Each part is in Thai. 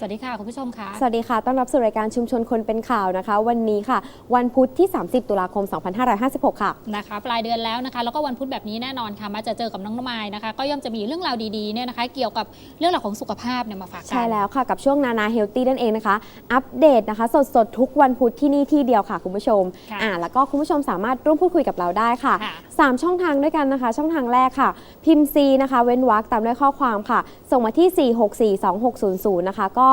สวัสดีค่ะคุณผู้ชมค่ะ สวัสดีค่ะ ต้อนรับสู่รายการชุมชนคนเป็นข่าวนะคะ วันนี้ค่ะ วันพุธที่ 30 ตุลาคม 2556 ค่ะนะคะ ปลายเดือนแล้วนะคะ แล้วก็วันพุธแบบนี้แน่นอนค่ะ มาจะเจอกับน้องน้ำมายนะคะ ก็ย่อมจะมีเรื่องราวดีๆเนี่ยนะคะ เกี่ยวกับเรื่องราวของสุขภาพเนี่ยมาฝากกันใช่แล้วค่ะ กับช่วงนานาเฮลตี้นั่นเองนะคะ อัปเดตนะคะ สดๆทุกวันพุธที่นี่ที่เดียวค่ะคุณผู้ชมค่ะอ่าแล้วก็คุณผู้ชมสามารถร่วมพูดคุยกับเราได้ค่ะค่ะ 3 ช่องทางด้วยกันนะคะ ช่องทางแรกค่ะ พิมพ์ C นะคะ เว้นวรรคตามด้วยข้อความค่ะ ส่งมาที่ 4642600 นะคะ ก็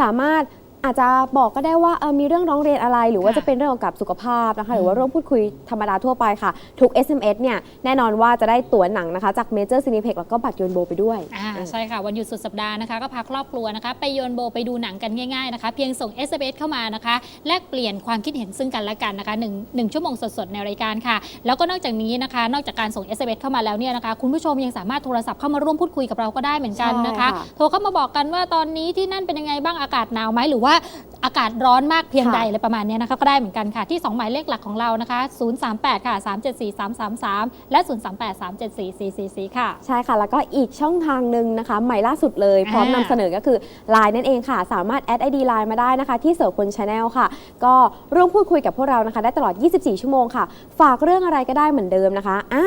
สามารถ อาจจะบอกก็ได้ว่าเออมีเรื่องร้องเรียนอะไร หรือว่าค่ะจะเป็นเรื่องเกี่ยวกับสุขภาพนะคะ หรือว่าร่วมพูดคุยธรรมดาทั่วไปค่ะ ทุก SMS เนี่ยแน่นอนว่าจะได้ตั๋วหนังนะคะ จากเมเจอร์ซีนิเพ็กแล้วก็บัตรโยนโบไปด้วยอ่าใช่ค่ะ วันหยุดสุดสัปดาห์นะคะ ก็พาครอบครัวนะคะ ไปโยนโบไปดูหนังกันง่ายๆนะคะ เพียงส่ง s อ s เข้ามานะคะ แลกเปลี่ยนความคิดเห็นซึ่งกันและกันนะคะหนึ่งหนึ่งชั่วโมงสดๆในรายการค่ะ แล้วก็นอกจากนี้นะคะ นอกจากการส่ง s อ s เข้ามาแล้วเนี่ยนะคะ คุณผู้ชมยังสามารถโทรศัพท์เข้ามาร่วมพูดคุยกับเราก็ได้เหมือนกันนะคะใช่ค่ะโทรเข้ามาบอกกันว่าตอนนี้ที่นั่นเป็นยังไงบ้างอากาศหนาวไหมหรือว่าอากาศร้อนมากเพียงค่ะใดอะไรประมาณเนี้ยนะคะก็ได้เหมือนกันค่ะที่ 2 หมายเลขหลักของเรานะคะ 038 ค่ะ 374 333 และ 038 374 444 ค่ะ ใช่ค่ะ แล้วก็อีกช่องทางหนึ่งนะคะ ใหม่ล่าสุดเลย พร้อมนำอ่าเสนอก็คือ Line นั่นเองค่ะ สามารถแอดไอดีไลน์มาได้นะคะ ที่เสือคนชาแนลค่ะ ก็ร่วมพูดคุยกับพวกเรานะคะ ได้ตลอด 24 ชั่วโมงค่ะ ฝากเรื่องอะไรก็ได้เหมือนเดิมนะคะอ่า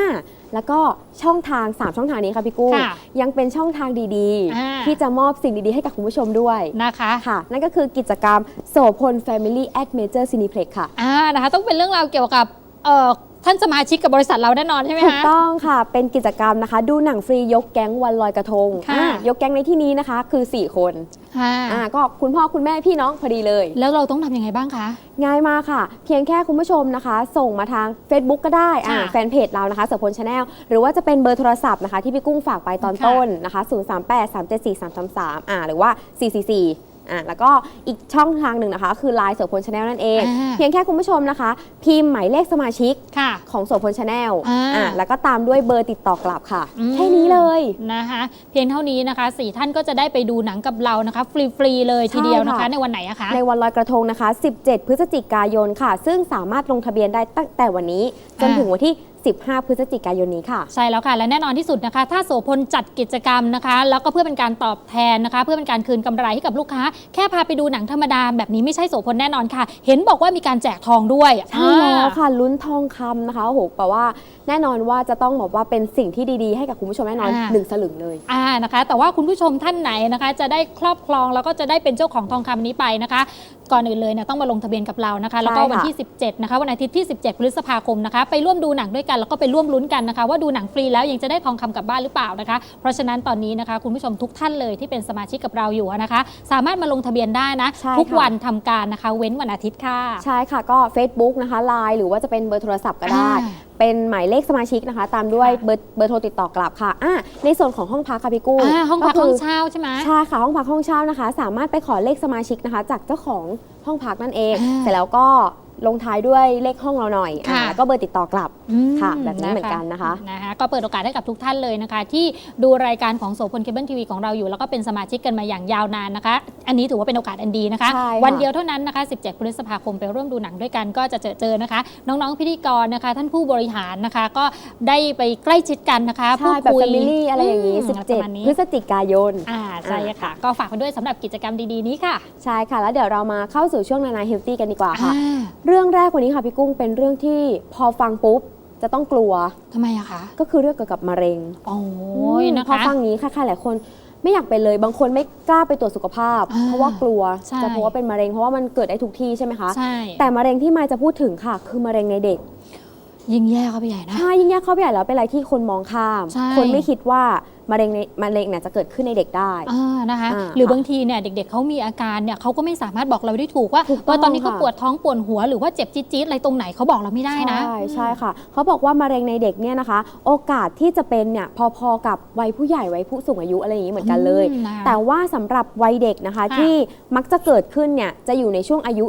แล้วก็ช่องทาง 3 ช่องทางนี้ค่ะพี่กุ้งค่ะยังเป็นช่องทางดีอ่า ๆ ที่จะมอบสิ่งดีๆ ให้กับคุณผู้ชมด้วยนะคะ ค่ะ นั่นก็คือกิจกรรมโสพล Family at Major Cineplex ค่ะ อ่านะคะต้องเป็นเรื่องราวเกี่ยวกับเอ่อท่านสมาชิกกับบริษัทเราแน่นอนใช่ไหมถูกคะ ต้องค่ะ เป็นกิจกรรมนะคะ ดูหนังฟรียกแก๊งวันลอยกระทงค่ะ อ่ายกแก๊งในที่นี้นะคะคือ 4 คน ค่ะอ่าก็คุณพ่อคุณแม่พี่น้องพอดีเลย แล้วเราต้องทำยังไงบ้างคะ ง่ายมากค่ะ เพียงแค่คุณผู้ชมนะคะ ส่งมาทาง Facebook ก็ได้อ่าค่ะแฟนเพจเรานะคะเสือพลชาแนลหรือว่าจะเป็นเบอร์โทรศัพท์นะคะที่พี่กุ้งฝากไปตอนค่ะ ต้นนะคะ 038 374 333อ่าหรือว่า 444 อ่าแล้วก็อีกช่องทางหนึ่งนะคะ คือไลน์เสือพลชาแนลนั่นเอง อ่า เพียงแค่คุณผู้ชมนะคะ พิมพ์หมายเลขสมาชิกค่ะ ของโสพลชาแนลอ่า อ่าแล้วก็ตามด้วยเบอร์ติดต่อกลับค่ะ อืมแค่นี้เลย นะคะเพียงเท่านี้นะคะสี่ท่านก็จะได้ไปดูหนังกับเรานะคะฟรีๆเลยทีเดียวนะคะ ใช่ค่ะ ในวันไหนอะคะ ในวันลอยกระทงนะคะ 17 พฤศจิกายนค่ะ ซึ่งสามารถลงทะเบียนได้ตั้งแต่วันนี้ จนอ่า ถึงวันที่ 15 พฤศจิกายนนี้ค่ะ ใช่แล้วค่ะ และแน่นอนที่สุดนะคะ ถ้าโสพลจัดกิจกรรมนะคะ แล้วก็เพื่อเป็นการตอบแทนนะคะ เพื่อเป็นการคืนกำไรให้กับลูกค้า แค่พาไปดูหนังธรรมดาแบบนี้ไม่ใช่โสพลแน่นอนค่ะ เห็นบอกว่ามีการแจกทองด้วย ใช่แล้วค่ะ ลุ้นทองคำนะคะโอ้โหแปลว่าแน่นอนว่าจะต้องบอกว่าเป็นสิ่งที่ดีๆ ให้กับคุณผู้ชมแน่นอนอ่าหนึ่งสลึงเลยอ่านะคะ แต่ว่าคุณผู้ชมท่านไหนนะคะ จะได้ครอบครองแล้วก็จะได้เป็นเจ้าของทองคำนี้ไปนะคะ ก่อนอื่นเลยเนี่ยต้องมาลงทะเบียนกับเรานะคะแล้วก็ใช่ค่ะวันที่ 17นะคะวันอาทิตย์ที่ 17 พฤษภาคมนะคะไปร่วมดูหนังด้วยกันแล้วก็ไปร่วมลุ้นกันนะคะ ว่าดูหนังฟรีแล้วยังจะได้ทองคำกลับบ้านหรือเปล่านะคะ เพราะฉะนั้นตอนนี้นะคะคุณผู้ชมทุกท่านเลยที่เป็นสมาชิกกับเราอยู่นะคะ สามารถมาลงทะเบียนได้นะใช่ทุกค่ะวันทำการนะคะ เว้นวันอาทิตย์ค่ะ ใช่ค่ะก็ Facebook นะคะ Line หรือว่าจะเป็นเบอร์โทรศัพท์ก็ได้อ่า เป็นหมายเลขสมาชิกนะคะ ตามด้วยค่ะเบอร์เบอร์โทรติดต่อกลับค่ะอ่าในส่วนของห้องพักค่ะพี่กุ้งอ่าห้องพักคืห้องเช่าใช่ไหมใช่ค่ะห้องพักห้องเช่านะคะ สามารถไปขอเลขสมาชิกนะคะ จากเจ้าของห้องพักนั่นเองอ่าเสร็จแล้วก็ ลงท้ายด้วยเลขห้องเราหน่อยค่ะ อ่าแล้วก็เบอร์ติดต่อกลับอืมค่ะ แบบนี้เหมือนกันนะคะ นะคะก็เปิดโอกาสให้กับทุกท่านเลยนะคะ ที่ดูรายการของโสพลเคเบิลทีวีของเราอยู่ แล้วก็เป็นสมาชิกกันมาอย่างยาวนานนะคะ อันนี้ถือว่าเป็นโอกาสอันดีนะคะ ใช่ค่ะวันเดียวเท่านั้นนะคะ 17 พฤษภาคมไปร่วมดูหนังด้วยกันก็จะเจอเจอนะคะ น้องๆพิธีกรนะคะ ท่านผู้บริหารนะคะ ก็ได้ไปใกล้ชิดกันนะคะพูใช่ดแบบคุยแฟมิลี่อะไรอย่างนี้ มประมาณนี้17พฤศจิกายน อ่าใช่ค่ะ ก็ฝากไปด้วยสำหรับกิจกรรมดีๆนี้ค่ะใช่ค่ะ แล้วเดี๋ยวเรามาเข้าสู่ช่วงนานาเฮลตี้กันดีกว่าค่ะ อ่าเรื่องแรกวันนี้ค่ะพี่กุ้งเป็นเรื่องที่พอฟังปุ๊บจะต้องกลัว ทำไมอะคะก็คือเรื่องเกี่ยวกับมะเร็งโอ้ยนะพอคะฟังนี้ค่ะใครหลายคนไม่อยากเป็นเลย บางคนไม่กล้าไปตรวจสุขภาพ อ่าเพราะว่ากลัวใช่ จะเพราะว่าเป็นมะเร็งเพราะว่ามันเกิดได้ทุกที่ใช่ไหมคะ ใช่ แต่มะเร็งที่มายจะพูดถึงค่ะ คือมะเร็งในเด็กยิ่งแย่เข้าไปใหญ่นะใช่ยิ่งแยกเข้าไปใหญ่แล้วเป็นอะไรที่คนมองข้าม ใช่ คนไม่คิดว่า มะเร็งในมะเร็งเนี่ยจะเกิดขึ้นในเด็กได้ อ่านะคะ อ่าหรือบางทีเนี่ยเด็กๆเขามีอาการเนี่ยเขาก็ไม่สามารถบอกเราได้ถูกว่าถูกต้องว่าตอนนี้เขาค่ะ ปวดท้องปวดหัวหรือว่าเจ็บจี๊ดๆอะไรตรงไหนเขาบอกเราไม่ได้นะ ใช่ใช่ค่ะเขาบอกว่ามะเร็งในเด็กเนี่ยนะคะ โอกาสที่จะเป็นเนี่ยพอๆกับวัยผู้ใหญ่วัยผู้สูงอายุอะไรอย่างนี้เหมือนกันเลย อืมนะคะแต่ว่าสำหรับวัยเด็กนะคะค่ะที่มักจะเกิดขึ้นเนี่ยจะอยู่ในช่วงอายุ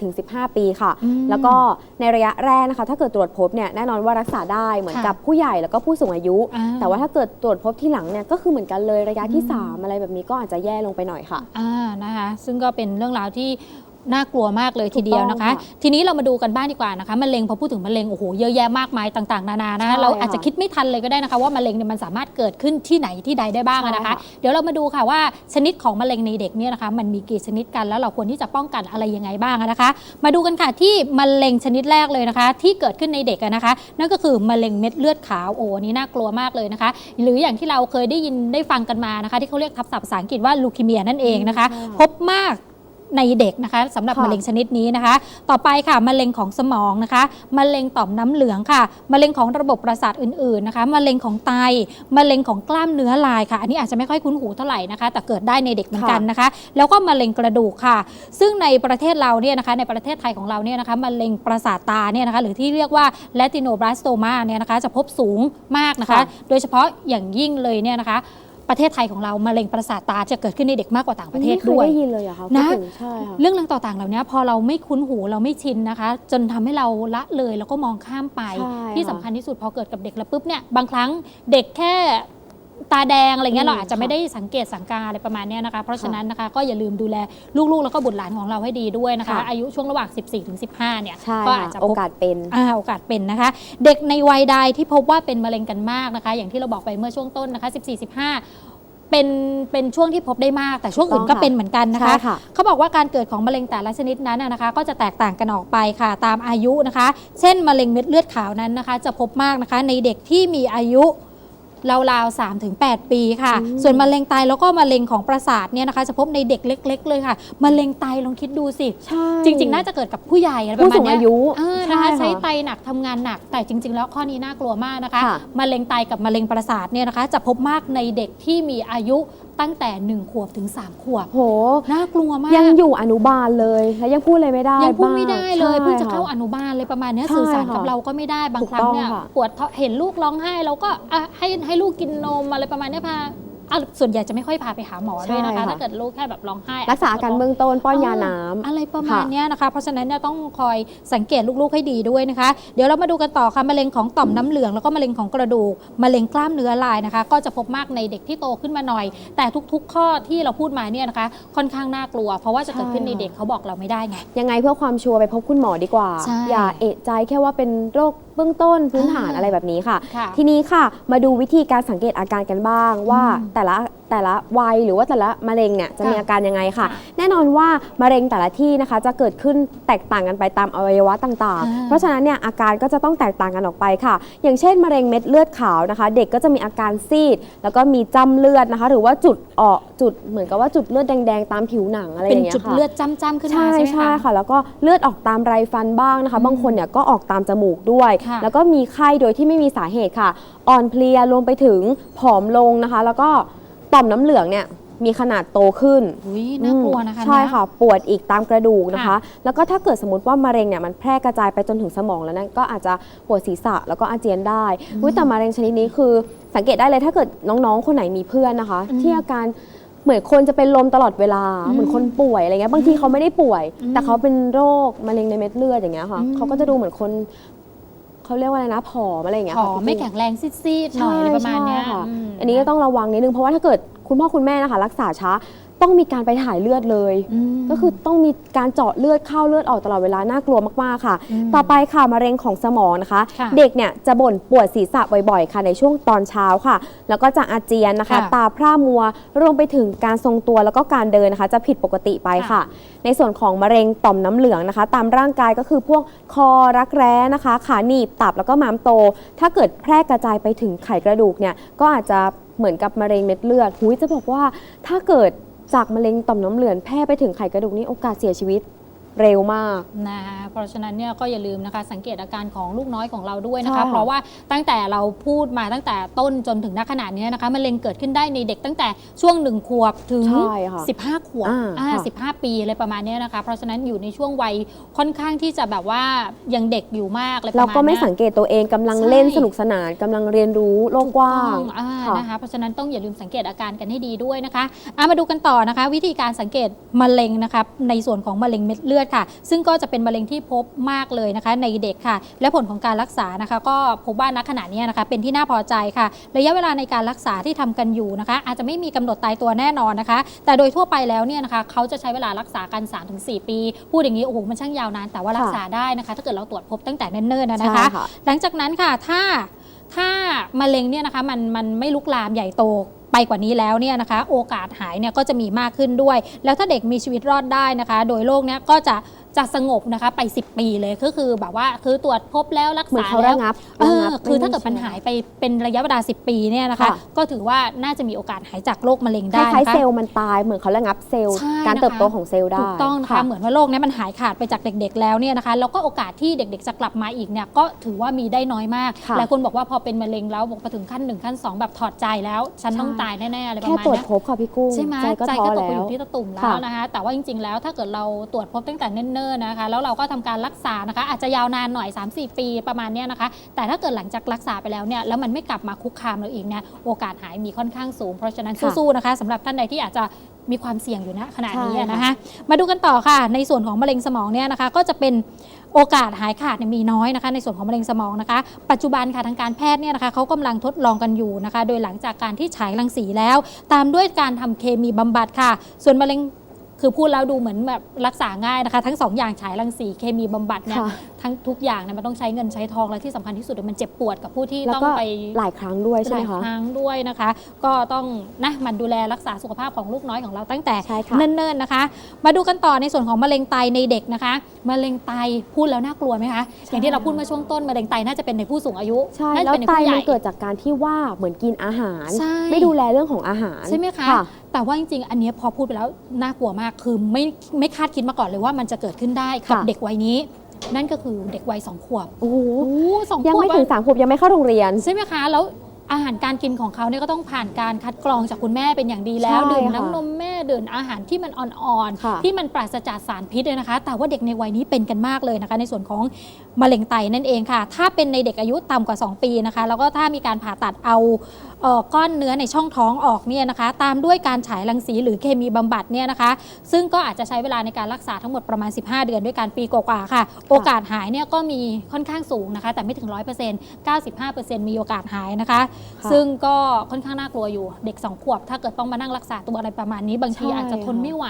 14-15 ปีค่ะ อืมแล้วก็ในระยะแรกนะคะ ถ้าเกิดตรวจพบเนี่ยแน่นอนว่ารักษาได้เหมือนค่ะกับผู้ใหญ่แล้วก็ผู้สูงอายุ อ่า แต่ว่าถ้าเกิดตรวจพบที่หลังเนี่ยก็คือเหมือนกันเลยระยะที่อืมสามอะไรแบบนี้ก็อาจจะแย่ลงไปหน่อยค่ะ อ่านะคะซึ่งก็เป็นเรื่องราวที่ น่ากลัวมากเลยทีเดียวนะคะถูกต้องค่ะทีนี้เรามาดูกันบ้างดีกว่านะคะมะเร็งพอพูดถึงมะเร็งโอ้โหเยอะแยะมากมายต่างๆนานานะคะใช่เราอาจจะค่ะคิดไม่ทันเลยก็ได้นะคะ ว่ามะเร็งเนี่ยมันสามารถเกิดขึ้นที่ไหนที่ใดได้บ้างอะนะคะใช่ค่ะเดี๋ยวเรามาดูค่ะว่าชนิดของมะเร็งในเด็กเนี่ยนะคะมันมีกี่ชนิดกันแล้วเราควรที่จะป้องกันอะไรยังไงบ้างอะนะคะ มาดูกันค่ะที่มะเร็งชนิดแรกเลยนะคะ ที่เกิดขึ้นในเด็กอะนะคะ นั่นก็คือมะเร็งเม็ดเลือดขาวโอ้อันนี่น่ากลัวมากเลยนะคะ หรืออย่างที่เราเคยได้ยินได้ฟังกันมานะคะ ที่เขาเรียกทับศัพท์ภาษาอังกฤษว่าลูคีเมียนั่นเองนะคะใช่ค่ะพบมาก ในเด็กนะคะสำหรับค่ะ มะเร็งชนิดนี้นะคะ ต่อไปค่ะมะเร็งของสมองนะคะมะเร็งต่อมน้ำเหลืองค่ะมะเร็งของระบบประสาทอื่นๆนะคะมะเร็งของไตมะเร็งของกล้ามเนื้อลายค่ะ อันนี้อาจจะไม่ค่อยคุ้นหูเท่าไหร่นะคะ แต่เกิดได้ในเด็กเหมือนกันนะคะ แล้วก็มะเร็งกระดูกค่ะ ซึ่งในประเทศเราเนี่ยนะคะในประเทศไทยของเราเนี่ยนะคะมะเร็งประสาทตาเนี่ยนะคะหรือที่เรียกว่า retinoblastomma เนี่ยนะคะจะพบสูงมากนะคะ ค่ะ โดยเฉพาะอย่างยิ่งเลยเนี่ยนะคะ ประเทศไทยของเรามะเร็งประสาทตาจะเกิดขึ้นในเด็กมากกว่าต่างประเทศไม่เคยด้วยได้ยินเลยอะค่ะนะพูดถึงใช่ค่ะเรื่องราวต่างๆเหล่านี้พอเราไม่คุ้นหูเราไม่ชินนะคะ จนทำให้เราละเลยแล้วก็มองข้ามไปใช่ที่ค่ะสำคัญที่สุดพอเกิดกับเด็กแล้วปุ๊บเนี่ยบางครั้งเด็กแค่ ตาแดงอะไรเงี้ยอืมเราอาจจะไม่ได้สังเกตสังการอะไรประมาณเนี้ยนะคะ เพราะฉะนั้นนะคะก็อย่าลืมดูแลลูกๆ แล้วก็บุตรหลานของเราให้ดีด้วยนะคะ ค่ะอายุช่วงระหว่าง 14ถึง15 เนี่ยใช่ก็ค่ะอาจจะโอพบกาสเป็น อ่าโอกาสเป็นนะคะ เด็กในวัยใดที่พบว่าเป็นมะเร็งกันมากนะคะ อย่างที่เราบอกไปเมื่อช่วงต้นนะคะ 14 15 เป็นเป็นช่วงที่พบได้มาก แต่ช่วงอื่นถูกต้ก็องค่ะเป็นเหมือนกันนะคะ ใช่ค่ะ เขาบอกว่าการเกิดของมะเร็งแต่ละชนิดนั้นนะนะคะ ก็จะแตกต่างกันออกไปค่ะ ตามอายุนะคะ เช่นมะเร็งเม็ดเลือดขาวนั้นนะคะ จะพบมากนะคะในเด็กที่มีอายุ ราวๆ3ถึง8ปีค่ะอืมส่วนมะเร็งไตแล้วก็มะเร็งของประสาทเนี่ยนะคะจะพบในเด็กเล็ก ๆ เลยค่ะมะเร็งไตลองคิดดูสิใช่จริง ๆ น่าจะเกิดกับผู้ใหญ่อะไรปผู้ระมาสูณงเนี้ยอายุเออนะคะใช่ใช้ค่ะไตหนักทำงานหนัก แต่จริง ๆ แล้วข้อนี้น่ากลัวมากนะคะค่ะมะเร็งไตกับมะเร็งประสาทเนี่ยนะคะจะพบมากในเด็กที่มีอายุ ตั้งแต่ 1 ขวบถึง 3 ขวบโห น่ากลัวมาก ยังอยู่อนุบาลเลย แล้วยังพูดอะไรไม่ได้ยังพูดบ้าไม่ได้เลยใช่เพิ่งจะเข้าค่อนุบาลเลยประมาณเนี้ยใช่สื่อสารกับค่ะเราก็ไม่ได้บางถูกครั้งเนี่ยต้องค่ะปวดท้องเห็นลูกร้องไห้เราก็อะให้ให้ลูกกินนมอะไรประมาณเนี้ยพา อะส่วนใหญ่จะไม่ค่อยพาไปหาหมอด้วยนะคะ ใช่ค่ะ ถ้าเกิดลูกแค่แบบร้องไห้รักษาอาการเบื้องต้นป้อนยาน้ำ อะไรประมาณค่ะเนี้ยนะคะ เพราะฉะนั้นเนี่ยต้องคอยสังเกตลูกๆให้ดีด้วยนะคะ เดี๋ยวเรามาดูกันต่อค่ะมะเร็งของต่อมน้ำเหลืองแล้วก็มะเร็งของกระดูกมะเร็งกล้ามเนื้อลายนะคะ ก็จะพบมากในเด็กที่โตขึ้นมาหน่อย แต่ทุกๆ ข้อที่เราพูดมาเนี่ยนะคะ ค่อนข้างน่ากลัว เพราะว่าจะเกิดขึ้นในเด็กเขาบอกเราไม่ได้ไง ยังไงเพื่อความชัวร์ไปพบคุณหมอดีกว่า ใช่อย่าเอะใจแค่ว่าเป็นโรค เบื้องต้นพื้นฐานอ่าอะไรแบบนี้ค่ะ ค่ะ ทีนี้ค่ะ มาดูวิธีการสังเกตอาการกันบ้างว่าอืมแต่ละแต่ละวัยหรือว่าแต่ละมะเร็งเนี่ยจะค่ะมีอาการยังไงค่ะค่ะ แน่นอนว่ามะเร็งแต่ละที่นะคะ จะเกิดขึ้นแตกต่างกันไปตามอวัยวะต่างอ่าๆเพราะฉะนั้นเนี่ยอาการก็จะต้องแตกต่างกันออกไปค่ะ อย่างเช่นมะเร็งเม็ดเลือดขาวนะคะ เด็กก็จะมีอาการซีด แล้วก็มีจ้ำเลือดนะคะ หรือว่าจุดออกจุดเหมือนกับว่าจุดเลือดแดงๆ ตามผิวหนังอะไรอเป็นย่างเงี้ยจุดค่ะเลือดจ้ำๆขึ้นมาใช่ใช่ไหมใช่คะค่ะ แล้วก็เลือดออกตามไรฟันบ้างนะคะอืมบางคนเนี่ยก็ออกตามจมูกด้วยค่ะแล้วก็มีไข้โดยที่ไม่มีสาเหตุค่ะ อ่อนเพลียรวมไปถึงผอมลงนะคะ แล้วก็ ต่อมน้ำเหลืองเนี่ยมีขนาดโตขึ้น อุ้ยน่ากลัวนะคะใช่เนี่ย ค่ะ ปวดอีกตามกระดูกนะคะ ค่ะ แล้วก็ถ้าเกิดสมมติว่ามะเร็งเนี่ยมันแพร่กระจายไปจนถึงสมองแล้วนั่นก็อาจจะปวดศีรษะแล้วก็อาเจียนได้อุ๊ยแต่มะเร็งชนิดนี้คือ สังเกตได้เลยถ้าเกิดน้องๆ คนไหนมีเพื่อนนะคะอืมที่อาการเหมือนคนจะเป็นลมตลอดเวลาอืมเหมือนคนป่วยอะไรเงี้ยบางทีเขาไม่ได้ป่วยอืมแต่เขาเป็นโรคมะเร็งในเม็ดเลือดอย่างเงี้ยค่ะอืมเขาก็จะดูเหมือนคน เขาเรียกว่าอะไรนะผอมอะไรอย่างเงี้ยผค่ะอมไม่แข็งแรงซีดๆหน่อยอะไรประมาณเนี้ยใช่ค่ะมอันนี้ก็ต้องระวังนิดนึงเพราะว่าถ้าเกิดคุณพ่อคุณแม่นะคะ รักษาช้า ต้องมีการไปถ่ายเลือดเลยมก็คือต้องมีการเจาะเลือดเข้าเลือดออกตลอดเวลาน่ากลัวมากๆค่ะอืมต่อไปค่ะมะเร็งของสมองนะคะค่ะเด็กเนี่ยจะบ่นปวดศีรษะบ่อยๆ ค่ะในช่วงตอนเช้าค่ะ แล้วก็จะอาเจียนนะคะค่ะตาพร่ามัวรวมไปถึงการทรงตัวแล้วก็การเดินนะคะ จะผิดปกติไปค่ะค่ะในส่วนของมะเร็งต่อมน้ำเหลืองนะคะ ตามร่างกายก็คือพวกคอรักแร้นะคะ ขาหนีบตับแล้วก็ม้ามโต ถ้าเกิดแพร่กระจายไปถึงไขกระดูกเนี่ยก็อาจจะเหมือนกับมะเร็งเม็ดเลือดหุยจะบอกว่าถ้าเกิด จากมะเร็งต่อมน้ำเหลืองแพร่ไปถึงไขกระดูกนี่โอกาสเสียชีวิต เร็วมากนะคะเพราะฉะนั้นเนี่ยก็อย่าลืมนะคะ สังเกตอาการของลูกน้อยของเราด้วยนะใช่คะค่ะเพราะว่าตั้งแต่เราพูดมาตั้งแต่ต้นจนถึงณขณะนี้นะคะมะเร็งเกิดขึ้นได้ในเด็กตั้งแต่ช่วงหนึ่งขวบถึงใช่ค่ะ15 ขวบอ่าอ่าค่ะสิบห้าปีอะไรประมาณเนี้ยนะคะ เพราะฉะนั้นอยู่ในช่วงวัยค่อนข้างที่จะแบบว่ายังเด็กอยู่มากอะไรประเรามาณก็ไม่นี้ยสังเกตตัวเองกำลังใช่เล่นสนุกสนานกำลังเรียนรู้โลกกว้างต้องอ่าค่ะนะคะเพราะฉะนั้นต้องอย่าลืมสังเกตอาการกันให้ดีด้วยนะคะอะมาดูกันต่อนะคะ วิธีการสังเกตมะเร็งนะคะในส่วนของมะเร็งเม็ดเลือดดค่ะ ซึ่งก็จะเป็นมะเร็งที่พบมากเลยนะคะ ในเด็กค่ะ และผลของการรักษานะคะ ก็พบว่าณขณะนี้นะคะ เป็นที่น่าพอใจค่ะ ระยะเวลาในการรักษาที่ทำกันอยู่นะคะ อาจจะไม่มีกำหนดตายตัวแน่นอนนะคะ แต่โดยทั่วไปแล้วเนี่ยนะคะเขาจะใช้เวลารักษากัน 3-4 ปี พูดอย่างนี้โอ้โหมันช่างยาวนานแต่ว่ารักษาได้นะคะ ถ้าเกิดเราตรวจพบตั้งแต่เนิ่นๆนะใช่นะคะค่ะหลังจากนั้นค่ะถ้าถ้ามะเร็งเนี่ยนะคะมันมันไม่ลุกลามใหญ่โต ไปกว่านี้แล้วเนี่ยนะคะ โอกาสหายเนี่ยก็จะมีมากขึ้นด้วย แล้วถ้าเด็กมีชีวิตรอดได้นะคะ โดยโรคเนี้ยก็จะ จะสงบนะคะไป 10 ปีเลยก็คือแบบว่าคือตรวจพบแล้วรักเหมือนษาเขาแล้ระวงับเอระองับคือถ้าเกิดไมันหายไปเป็นระยะเวลา 10 ปีเนี่ยนะคะค่ะก็ถือว่าน่าจะมีโอกาสหายจากโรคมะเร็งคได้ล้ายนะๆคะ เซลล์มันตายเหมือนเขาระงับเซลล์ ใช่การนะคะเติบโตของเซลล์ได้ ถูกต้องนะคะเหมือนว่าโรคเนี้มันหายขาดไปจากเด็ก ๆ แล้วเนี่ยนะคะแล้วก็โอกาสที่เด็กๆจะกลับมาอีกเนี่ยก็ถือว่ามีได้น้อยมากค่ะ หลายคนบอกว่าพอเป็นมะเร็งแล้วบอกไปถึงขั้นหนึ่งขั้นสองแบบถอดใจแล้ว ฉันต้องใช่ตายแน่ๆอะไรประแค่มาณตรวจเนี้ยพบค่ะพี่กุ้งใช่ไหมใจก็ใจท้อก็ตกแล้ไปอว ยู่ที่ตะตุ่มแล้ค่ะวนะคะแต่ว่าจริงๆแล้วถ้าเกิดเราตรวจพบตั้งแต่เนิ่นๆนะคะแล้วเราก็ทำการรักษานะคะอาจจะยาวนานหน่อย 3-4 ปีประมาณเนี้ยนะคะ แต่ถ้าเกิดหลังจากรักษาไปแล้วเนี่ยแล้วมันไม่กลับมาคุกคามเราอีกเนี่ยโอกาสหายมีค่อนข้างสูง เพราะฉะนั้นค่ะสู้ๆนะคะสำหรับท่านใดที่อาจจะมีความเสี่ยงอยู่ณขณะนี้ใช่ค่ะนะคะมาดูกันต่อค่ะ ในส่วนของมะเร็งสมองเนี่ยนะคะก็จะเป็นโอกาสหายขาดเนี่ยมีน้อยนะคะในส่วนของมะเร็งสมองนะคะ ปัจจุบันค่ะทางการแพทย์เนี่ยนะคะเขากำลังทดลองกันอยู่นะคะ โดยหลังจากการที่ฉายรังสีแล้ว ตามด้วยการทำเคมีบำบัดค่ะ ส่วนมะเร็ง คือพูดแล้วดูเหมือนแบบรักษาง่ายนะคะ ทั้งสองอย่างฉายรังสีเคมีบำบัดเนี่ยทั้งทุกอย่างเนี่ยมันต้องใช้เงินใช้ทองและที่สำคัญที่สุดมันเจ็บปวดกับผู้ที่แล้วต้องก็ไป หลายครั้งด้วยใช่หไหมลายคะครั้งด้วยนะคะ ก็ต้องนะหมันดูแลรักษาสุขภาพของลูกน้อยของเราตั้งแต่ใช่ค่ะ เนิ่นๆนะคะ มาดูกันต่อในส่วนของมะเร็งไตในเด็กนะคะมะเร็งไตพูดแล้วน่ากลัวไหมคะอย่างที่เราพูดเมื่อช่วงต้นมะเร็งไตน่าจะเป็นในผู้สูงอายุใช่น่าจะแล้วเป็นในไตผู้ใหมัญ่นเกิดจากการที่ว่าเหมือนกินอาหาร ใช่ ไม่ดูแลเรื่องของอาหารใช่ไหมคะ แต่ว่าจริงๆ อันเนี้ยพอพูดไปแล้วน่ากลัวมาก คือไม่ไม่คาดคิดมาก่อนเลยว่ามันจะเกิดขึ้นได้กับค่ะเด็กวัยนี้ นั่นก็คือเด็กวัยสองขวบโอ้โหโอ้สองยังขวบไม่อะถึงสามขวบยังไม่เข้าโรงเรียน ใช่ไหมคะแล้วอาหารการกินของเขาเนี่ยก็ต้องผ่านการคัดกรองจากคุณแม่เป็นอย่างดีแล้วใช่ดื่มค่ะน้ำนมแม่ดื่มอาหารที่มันอ่อนค่ะๆที่มันปราศจากสารพิษเลยนะคะ แต่ว่าเด็กในวัยนี้เป็นกันมากเลยนะคะ ในส่วนของมะเร็งไตนั่นเองค่ะ ถ้าเป็นในเด็กอายุต่ำกว่า 2 ปีนะคะ แล้วก็ถ้ามีการผ่าตัดเอาเอ่อ ก้อนเนื้อในช่องท้องออกเนี่ยนะคะ ตามด้วยการฉายรังสีหรือเคมีบำบัดเนี่ยนะคะ ซึ่งก็อาจจะใช้เวลาในการรักษาทั้งหมดประมาณ 15 เดือนด้วยการปีกว่าๆค่ะ โอกาสหายเนี่ยก็มีค่อนข้างสูงนะคะ แต่ไม่ถึง 100% 95%มีโอกาสหายนะคะค่ะซึ่งก็ค่อนข้างน่ากลัวอยู่เด็ก 2 ขวบ ถ้าเกิดต้องมานั่งรักษาตัวอะไรประมาณนี้ บางทีใช่อาจจะทนค่ะไม่ไหว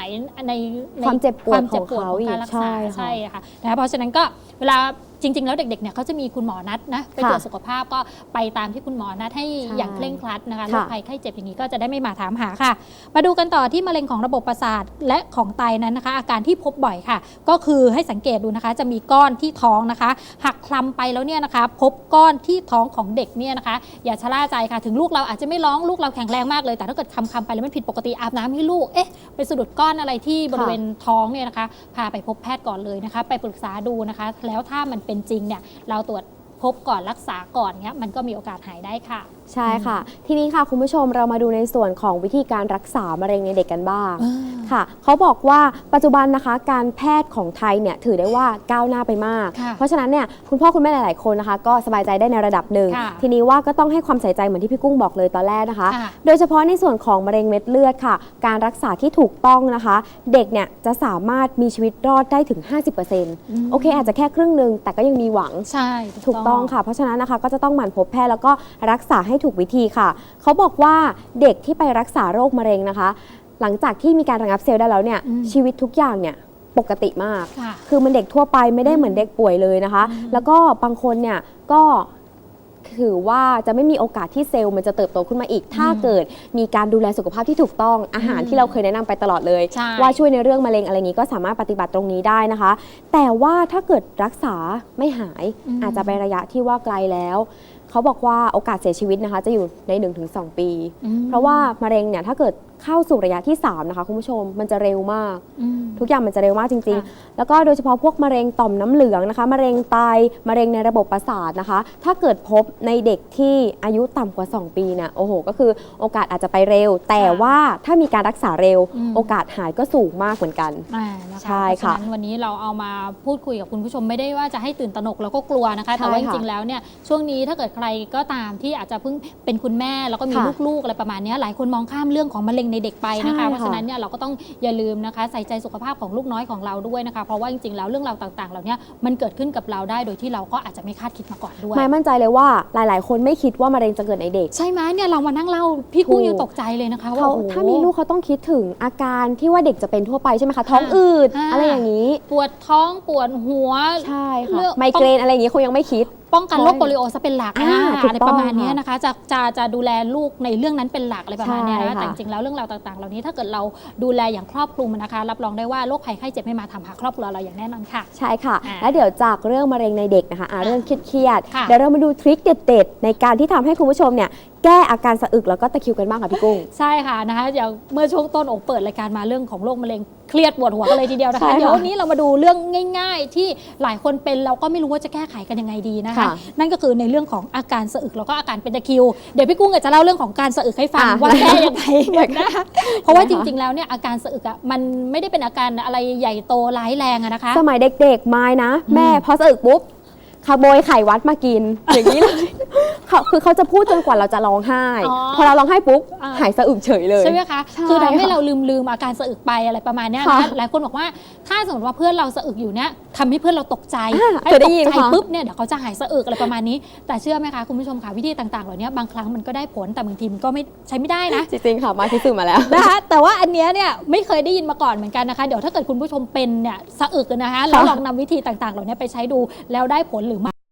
ในในความเจ็บปวดความเจ็บปวดของของเขาการรักษาอีกใช่ค่ะใช่ค่ะนะคะเพราะฉะนั้นก็เวลา จริง ๆ แล้วเด็กๆเนี่ยเขาจะมีคุณหมอนัดนะไปตรวจค่ะสุขภาพก็ไปตามที่คุณหมอนัดให้ใช่อย่างเคร่งครัดนะคะค่ะโรคภัยไข้เจ็บอย่างนี้ก็จะได้ไม่มาถามหาค่ะ มาดูกันต่อที่มะเร็งของระบบประสาทและของไตนั้นนะคะ อาการที่พบบ่อยค่ะ ก็คือให้สังเกตดูนะคะ จะมีก้อนที่ท้องนะคะ หักคลำไปแล้วเนี่ยนะคะ พบก้อนที่ท้องของเด็กเนี่ยนะคะ อย่าชะล่าใจค่ะ ถึงลูกเราอาจจะไม่ร้องลูกเราแข็งแรงมากเลยแต่ถ้าเกิดคำๆไปแล้วมันผิดปกติอาบน้ำให้ลูกเอ๊ะไปสะดุดก้อนอะไรที่บริเวณท้องเนี่ยนะคะ พาไปพบแพทย์ก่อนเลยนะคะ ไปปรึกษาดูนะคะ แล้วถ้ามันเป็นจริงเนี่ยเราตรวจพบก่อนรักษาก่อนเนี้ยมันก็มีโอกาสหายได้ค่ะ ใช่ค่ะ ทีนี้ค่ะคุณผู้ชมเรามาดูในส่วนของวิธีการรักษามะเร็งในเด็กกันบ้างค่ะเขาบอกว่าปัจจุบันนะคะ การแพทย์ของไทยเนี่ยถือได้ว่าก้าวหน้าไปมาก ค่ะเพราะฉะนั้นเนี่ยคุณพ่อคุณแม่หลาย ๆ คนนะคะ ก็สบายใจได้ในระดับหนึ่ง ค่ะทีนี้ว่าก็ต้องให้ความใส่ใจเหมือนที่พี่กุ้งบอกเลยตอนแรกนะคะ ค่ะ โดยเฉพาะในส่วนของมะเร็งเม็ดเลือดค่ะ การรักษาที่ถูกต้องนะคะ เด็กเนี่ยจะสามารถมีชีวิตรอดได้ถึง 50%โอเค อาจจะแค่ครึ่งหนึ่งแต่ก็ยังมีหวัง ใช่ ถูกต้องค่ะ เพราะฉะนั้นนะคะก็จะต้องหมั่นพบแพทย์แล้วก็รักษาให้ถูกวิธีค่ะ เขาบอกว่าเด็กที่ไปรักษาโรคมะเร็งนะคะ หลังจากที่มีการระงับเซลล์ได้แล้วเนี่ยอืมชีวิตทุกอย่างเนี่ยปกติมากค่ะคือมันเด็กทั่วไปไม่ได้เหมือนเด็กป่วยเลยนะคะอืมแล้วก็บางคนเนี่ยก็ถือว่าจะไม่มีโอกาสที่เซลล์มันจะเติบโตขึ้นมาอีก ถ้าเกิดมีการดูแลสุขภาพที่ถูกต้องอาหารอืมที่เราเคยแนะนำไปตลอดเลยใช่ว่าช่วยในเรื่องมะเร็งอะไรอย่างนี้ก็สามารถปฏิบัติตรงนี้ได้นะคะ แต่ว่าถ้าเกิดรักษาไม่หายอืมอาจจะไประยะที่ว่าไกลแล้วเขาบอกว่าโอกาสเสียชีวิตนะคะ จะอยู่ใน 1-2 ปีอืมเพราะว่ามะเร็งเนี่ยถ้าเกิด เข้าสู่ระยะที่ 3 นะคะคุณผู้ชมมันจะเร็วมากอืมทุกอย่างมันจะเร็วมากจริงค่ะๆแล้วก็โดยเฉพาะพวกมะเร็งต่อมน้ำเหลืองนะคะมะเร็งไตมะเร็งในระบบประสาทนะคะ ถ้าเกิดพบในเด็กที่อายุต่ำกว่า 2 ปีเนี่ยโอ้โห ก็คือโอกาสอาจจะไปเร็ว แต่ว่าถ้ามีการรักษาเร็วอืมโอกาสหายก็สูงมากเหมือนกันอ่านะคะใช่เพราะค่ะฉะนั้นวันนี้เราเอามาพูดคุยกับคุณผู้ชมไม่ได้ว่าจะให้ตื่นตระหนกแล้วก็กลัวนะคะใช่แต่ว่าจค่ะริงๆแล้วเนี่ยช่วงนี้ถ้าเกิดใครก็ตามที่อาจจะเพิ่งเป็นคุณแม่แล้วก็มีค่ะลูกๆอะไรประมาณเนี้ยหลายคนมองข้ามเรื่องของมะเร็งงในเด็กไปนะคะ ใช่ค่ะ เพราะฉะนั้นเนี่ยเราก็ต้องอย่าลืมนะคะ ใส่ใจสุขภาพของลูกน้อยของเราด้วยนะคะ เพราะว่าจริงๆแล้วเรื่องราวต่างๆ เหล่านี้มันเกิดขึ้นกับเราได้โดยที่เราก็อาจจะไม่คาดคิดมาก่อนด้วยไม่มั่นใจเลยว่าหลาย ๆ คนไม่คิดว่ามะเร็งจะเกิดในเด็ก ใช่ไหมเนี่ยเรามานั่งเล่าพี่กุ้งถูก ยังตกใจเลยนะคะว่าเขาโอ้โห ถ้ามีลูกเขาต้องคิดถึงอาการที่ว่าเด็กจะเป็นทั่วไปใช่ไหมคะท้องอืดอ่า อะไรอย่างนี้ ปวดท้องปวดหัว ใช่เลืค่ะอก ไมเกรนอะไรอย่างนี้คงยังไม่คิดป้องกันใช่โรคโปลิโอซะเป็นหลักอ่าอ่าถูกอะไรต้องประมาณเนี้ยค่ะนะคะจะจะจะดูแลลูกในเรื่องนั้นเป็นหลักอะไรประมาณเนี้ยใช่นะคะค่ะ แต่จริงๆแล้วเรื่องราวต่างๆ เหล่านี้ถ้าเกิดเราดูแลอย่างครอบคลุมนะคะ รับรองได้ว่าโรคภัยไข้เจ็บไม่มาทำหาครอบครัวเราอย่างแน่นอนค่ะ ใช่ค่ะ อ่าแล้วเดี๋ยวจากเรื่องมะเร็งในเด็กนะคะอ่าเรื่องเครียดค่ะๆเดี๋ยวเรามาดูทริคเด็ดๆ ในการที่ทำให้คุณผู้ชมเนี่ย แก้อาการสะอึกแล้วก็ตะคริวกันบ้างค่ะพี่กุ้ง ใช่ค่ะนะคะอย่างเมื่อช่วงต้นโอกเปิดรายการมาเรื่องของโรคมะเร็งเครียดปวดหัวกันเลยทีเดียวนะใช่คะค่ะเดี๋ยววันนี้เรามาดูเรื่องง่าย ๆ ที่หลายคนเป็นเราก็ไม่รู้ว่าจะแก้ไขกันยังไงดีนะคะ ค่ะนั่นก็คือในเรื่องของอาการสะอึกแล้วก็อาการเป็นตะคริวเดี๋ยวพี่กุ้งอาจจะเล่าเรื่องของการสะอึกให้ฟังอะว่าแก้ยังไงนะคะเพราะว่าได้จค่ะริงๆแล้วเนี่ยอาการสะอึกอะมันไม่ได้เป็นอาการอะไรใหญ่โตร้ายแรงอะนะคะ สมัยเด็กๆ ไม่นะ อืม แม่พอสะอึกปุ๊บขโมยไข่วัดมากิน อย่างนี้เลย เขาคือเขาจะพูดจนกว่าเราจะร้องไห้ อ๋อพอเราร้องไห้ปุ๊บอ่า หายสะอึกเฉยเลย ใช่ไหมคะใช่คือทำให้ค่ะเราลืมลืมอาการสะอึกไปอะไรประมาณเนี้ยค่ะนะหลายคนบอกว่าถ้าสมมติว่าเพื่อนเราสะอึกอยู่เนี่ยทำให้เพื่อนเราตกใจอ่าให้เคยได้ตกยินใจค่ะปุ๊บเนี่ยเดี๋ยวเขาจะหายสะอึกอะไรประมาณนี้ แต่เชื่อไหมคะคุณผู้ชมคะวิธีต่างๆเหล่านี้บางครั้งมันก็ได้ผลแต่บางทีมันก็ไม่ใช้ไม่ได้นะ จริงๆค่ะมาพิสูจน์มาแล้ว นะคะแต่ว่าอันเนี้ยเนี่ยไม่เคยได้ยินมาก่อนเหมือนกันนะคะ เดี๋ยวถ้าเกิดคุณผู้ชมเป็นเนี่ยสะอึกนะคะแล้วลองนำวิธีต่างๆ เหล่านี้ไปใช้ดูแล้วได้ผลหรือไม่